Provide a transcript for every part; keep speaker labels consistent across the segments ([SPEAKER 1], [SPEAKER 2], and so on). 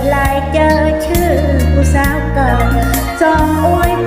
[SPEAKER 1] ดไลน์เจอชื่อผู้สาวเก่าจองอวย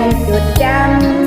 [SPEAKER 1] งจดจำ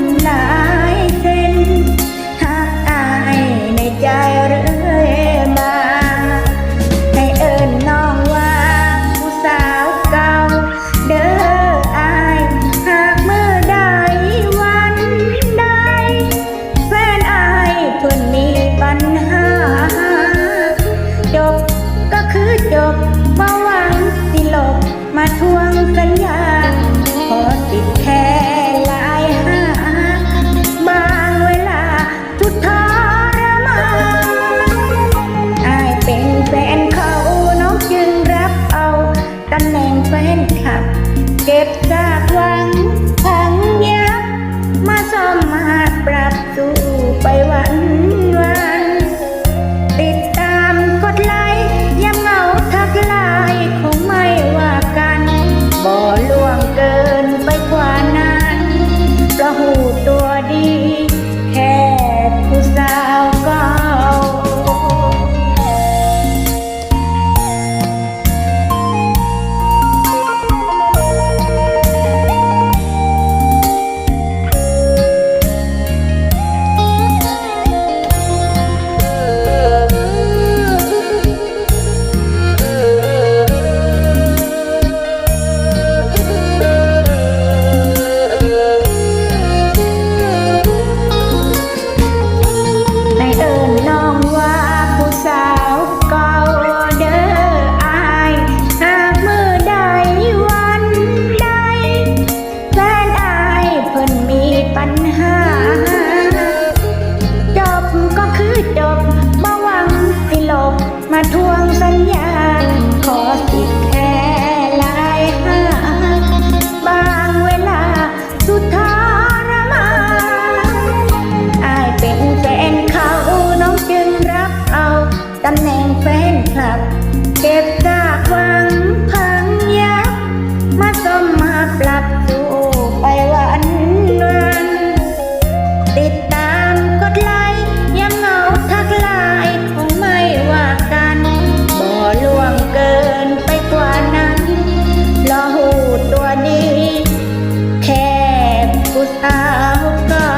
[SPEAKER 1] ดบกมาหวังให้หลบมาทวงสัญญา ได้